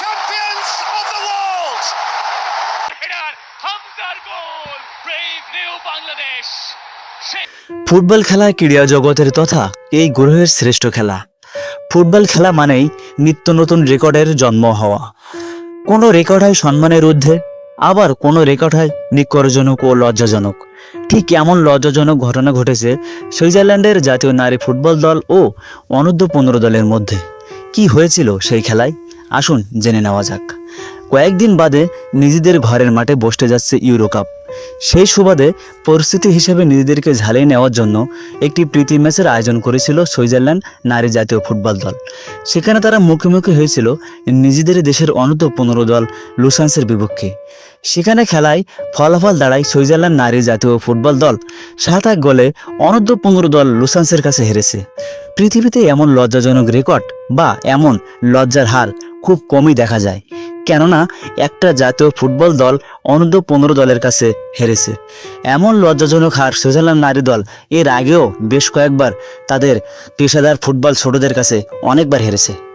champions of the world! Header হামজার গোল brave new Bangladesh football খেলা ক্রীড়া জগতের তথা এই গ্রহের শ্রেষ্ঠ খেলা। ফুটবল খেলা মানেই নিত্য নতুন রেকর্ডের জন্ম হওয়া। কোনো রেকর্ড হয় সম্মানের ঊর্ধ্বে আবার কোনো রেকর্ড হয় নিকরজনক ও লজ্জাজনক। ঠিক এমন লজ্জাজনক ঘটনা ঘটেছে সুইজারল্যান্ডের জাতীয় নারী ফুটবল দল ও অনূর্ধ্ব পনেরো দলের মধ্যে। কি হয়েছিল সেই খেলায়? আসুন জেনে নেওয়া যাক। কয়েকদিন বাদে নিজেদের ঘরের মাঠে বসতে যাচ্ছে ইউরো কাপ সেই সুবাদে পরিস্থিতি হিসেবে নিজেদেরকে ঝালিয়ে নেওয়ার জন্য একটি প্রীতি ম্যাচের আয়োজন করেছিল সুইজারল্যান্ড নারী জাতীয় ফুটবল দল। সেখানে তারা মুখোমুখি হয়েছিল নিজেদের দেশের অনূর্ধ্ব পনেরো দল লুসান্সের বিপক্ষে। সেখানে খেলায় ফলাফল দাঁড়ায় সুইজারল্যান্ড নারী জাতীয় ফুটবল দল। সাত এক গোলে অনূর্ধ্ব পনেরো দল লুসান্সের কাছে হেরেছে। পৃথিবীতে এমন লজ্জাজনক রেকর্ড বা এমন লজ্জার হার খুব কমই দেখা যায়। কেননা, একটা জাতীয় ফুটবল দল অনূর্ধ্ব পনেরো দলের কাছে হেরেছে। এমন লজ্জাজনক হার সুইজারল্যান্ড নারী দল এর আগেও বেশ কয়েকবার তাদের পেশাদার ফুটবল ছোটদের কাছে অনেকবার হেরেছে।